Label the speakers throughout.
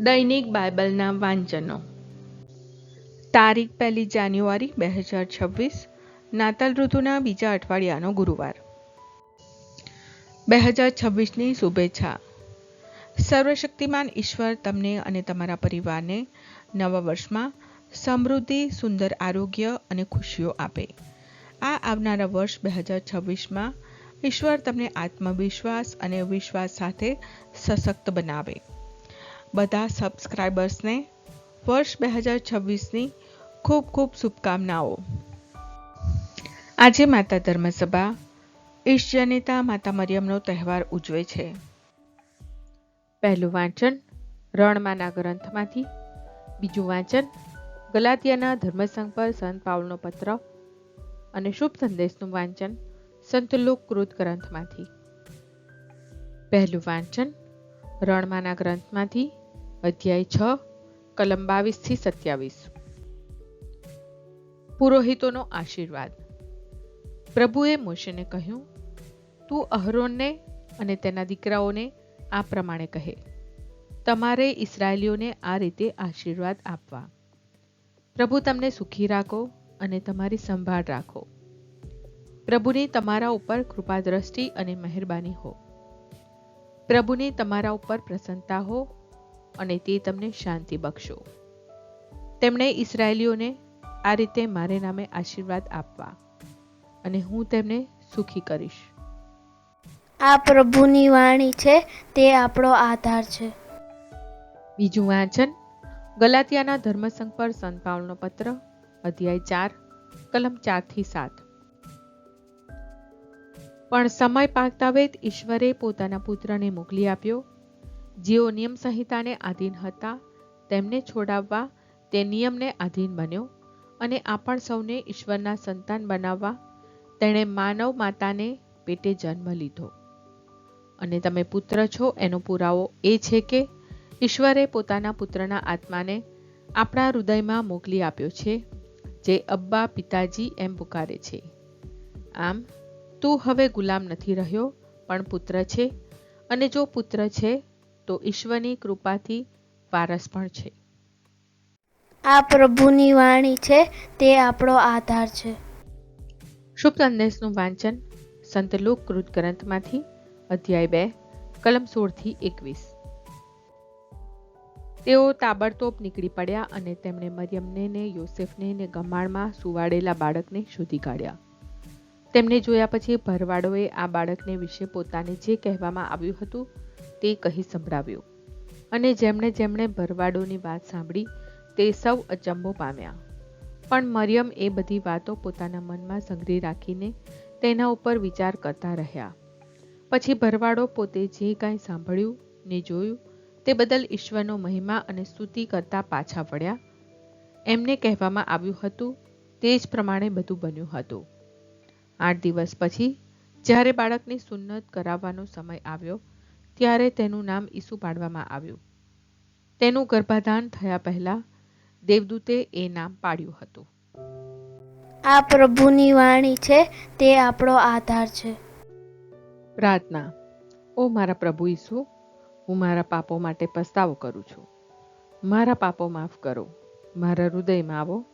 Speaker 1: દૈનિક બાઇબલના વાંચનો. તારીખ પહેલી જાન્યુઆરી બે હજાર છવ્વીસ, નાતાલ ઋતુના બીજા અઠવાડિયાનો ગુરુવાર. બે હજાર છવ્વીસની શુભેચ્છા. સર્વશક્તિમાન ઈશ્વર તમને અને તમારા પરિવારને નવા વર્ષમાં સમૃદ્ધિ, સુંદર આરોગ્ય અને ખુશીઓ આપે. આ આવનારા વર્ષ બે હજાર છવ્વીસમાં ઈશ્વર તમને આત્મવિશ્વાસ અને વિશ્વાસ સાથે સશક્ત બનાવે. બધા સબસ્ક્રાઈબર્સને વર્ષ બે હજાર છવ્વીસની ખૂબ ખૂબ શુભકામનાઓ. આજે માતા ધર્મસભા ઈશ માતા મરિયમનો તહેવાર ઉજવે છે. પહેલું વાંચન રણમાના ગ્રંથમાંથી બીજું વાંચન ગલાતિયાના ધર્મસંઘ પર સંત પાઉલનો પત્ર અને શુભ સંદેશનું વાંચન સંતલુક કૃત ગ્રંથમાંથી. પહેલું વાંચન રણમાના ગ્રંથમાંથી અધ્યાય છ કલમ બાવીસથી સત્યાવીસ. પુરોહિતોનો આશીર્વાદ. પ્રભુએ મોશેને કહ્યું, તું અહરોનને અને તેના દીકરાઓને આ પ્રમાણે કહે. તમારે ઇસરાયલીઓને આ રીતે આશીર્વાદ આપવા. પ્રભુ તમને સુખી રાખો અને તમારી સંભાળ રાખો. પ્રભુની તમારા ઉપર કૃપા દ્રષ્ટિ અને મહેરબાની હો. પ્રભુની તમારા ઉપર પ્રસન્નતા હો અને તે તમને શાંતિ બક્ષો. તેમણે ઇસરાયેલીઓને આ રીતે મારે નામે આશીર્વાદ આપવા અને હું તેમને સુખી કરીશ.
Speaker 2: આ પ્રભુની વાણી છે તે આપણો આધાર છે.
Speaker 1: બીજું વાંચન ગલાતિયાના ધર્મસંઘ પર સંત પાવલનો પત્ર અધ્યાય ચાર કલમ ચારથી સાત. પણ સમય પાકતા વેત ઈશ્વરે પોતાના પુત્રને મોકલી આપ્યો જેઓ નિયમ સંહિતાને આધીન હતા, તેમને છોડાવવા તે નિયમને આધીન બન્યો અને આપણ સૌને ઈશ્વરના સંતાન બનાવવા તેણે માનવ માતાને પેટે જન્મ લીધો. અને તમે પુત્ર છો, એનો પુરાવો એ છે કે ઈશ્વરે પોતાના પુત્રના આત્માને આપણા હૃદયમાં મોકલી આપ્યો છે, જે અબ્બા પિતાજી એમ પુકારે છે. આમ, તું હવે ગુલામ નથી રહ્યો, પણ પુત્ર છે અને જો પુત્ર છે તો ઈશ્વરની કૃપાથી વારસ પણ છે.
Speaker 2: આ પ્રભુની વાણી છે તે આપણો આધાર છે.
Speaker 1: શુભ સંદેશનું વાંચન સંત કૃત ગ્રંથમાંથી અધ્યાય બે કલમ સોળથી એકવીસ. તેઓ તાબડતોબ નીકળી પડ્યા અને તેમણે મરિયમને ને યોસેફને ને ગમાણમાં સુવાડેલા બાળકને શોધી કાઢ્યા. તેમને જોયા પછી ભરવાડોએ આ બાળકને વિશે પોતાને જે કહેવામાં આવ્યું હતું તે કહી સંભળાવ્યું. અને જેમણે જેમણે ભરવાડોની વાત સાંભળી, તે સૌ અચંબો પામ્યા. પણ મરિયમ એ બધી વાતો પોતાના મનમાં સંગ્રહી રાખીને તેના ઉપર વિચાર કરતા રહ્યા. પછી ભરવાડો પોતે જે કાંઈ સાંભળ્યું ને જોયું, તે બદલ ઈશ્વરનો મહિમા અને સ્તુતિ કરતા પાછા વળ્યા. એમને કહેવામાં આવ્યું હતું, તે જ પ્રમાણે બધું બન્યું હતું. આઠ દિવસ પછી જ્યારે બાળકની સુન્નત કરાવવાનો સમય આવ્યો ત્યારે તેનું નામ ઈસુ પાડવામાં આવ્યું. તેનું ગર્ભાધાન થયા પહેલા દેવદૂતે એ નામ પાડ્યું હતું.
Speaker 2: આ પ્રભુની વાણી છે તે આપણો આધાર છે.
Speaker 1: પ્રાર્થના ઓ મારા પ્રભુ ઈસુ હું મારા પાપો માટે પસ્તાવો કરું છું. મારા પાપો માફ કરો. મારા હૃદયમાં આવો.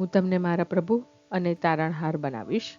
Speaker 1: હું તમને મારા પ્રભુ અને તારણહાર બનાવીશ.